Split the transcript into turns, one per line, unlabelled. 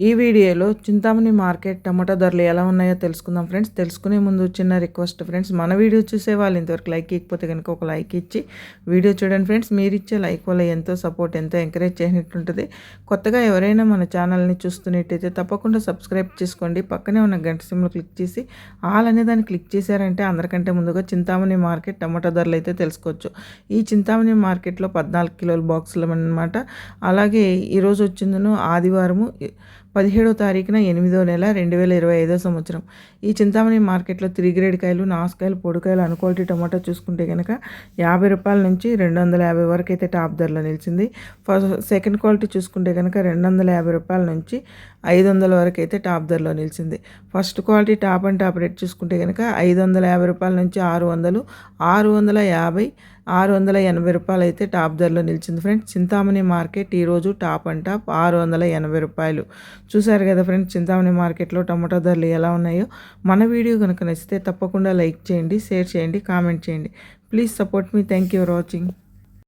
ఈ వీడియోలో చింతామణి మార్కెట్ టమాటా ధరలు ఎలా ఉన్నాయో తెలుసుకుందాం ఫ్రెండ్స్. తెలుసుకునే ముందు చిన్న రిక్వెస్ట్ ఫ్రెండ్స్. మన వీడియో చూసే వాళ్ళు ఇంతవరకు లైక్ ఇవ్వకపోతే కనుక ఒక లైక్ ఇచ్చి వీడియో చూడండి ఫ్రెండ్స్. మీరు ఇచ్చే లైక్ వల్ల ఎంతో సపోర్ట్ ఎంతో ఎంకరేజ్ చేసినట్టుంటుంది కొత్తగా ఎవరైనా మన ఛానల్ని చూస్తున్నట్టయితే తప్పకుండా సబ్స్క్రైబ్ చేసుకోండి. పక్కనే ఉన్న గంట సిమ్లో క్లిక్ చేసి ఆల్ అనే దాన్ని క్లిక్ చేశారంటే అందరికంటే ముందుగా చింతామణి మార్కెట్ టమాటా ధరలు అయితే తెలుసుకోవచ్చు. ఈ చింతామణి మార్కెట్లో పద్నాలుగు కిలోల బాక్సులు అనమాట అలాగే ఈరోజు వచ్చిందను ఆదివారము పదిహేడో తారీఖున ఎనిమిదో నెల రెండు వేల ఇరవై ఐదో సంవత్సరం. ఈ చింతామణి మార్కెట్లో త్రీ గ్రేడ్ కాయలు నాసుకాయలు పొడికాయలు అనుకోల్టీ టమాటా చూసుకుంటే కనుక యాభై రూపాయల నుంచి రెండు వందల యాభై వరకు అయితే టాప్ ధరలో నిలిచింది. ఫస్ట్ సెకండ్ క్వాలిటీ చూసుకుంటే కనుక రెండు వందల యాభై రూపాయల నుంచి ఐదు వందల వరకు అయితే టాప్ ధరలో నిలిచింది. First quality top and top rate చూసుకుంటే కనుక ఐదు వందల యాభై రూపాయల నుంచి ఆరు వందలు ఆరు వందల యాభై ఆరు వందల ఎనభై రూపాయలు అయితే టాప్ ధరలో నిలిచింది ఫ్రెండ్స్. చింతామణి మార్కెట్ ఈరోజు టాప్ అండ్ టాప్ ఆరు వందల ఎనభై రూపాయలు. చూసారు కదా ఫ్రెండ్స్ చింతామణి మార్కెట్లో టమాటో ధరలు ఎలా ఉన్నాయో? మన వీడియో కనుక నచ్చితే తప్పకుండా లైక్ చేయండి షేర్ చేయండి కామెంట్ చేయండి. Please support me. Thank you for watching.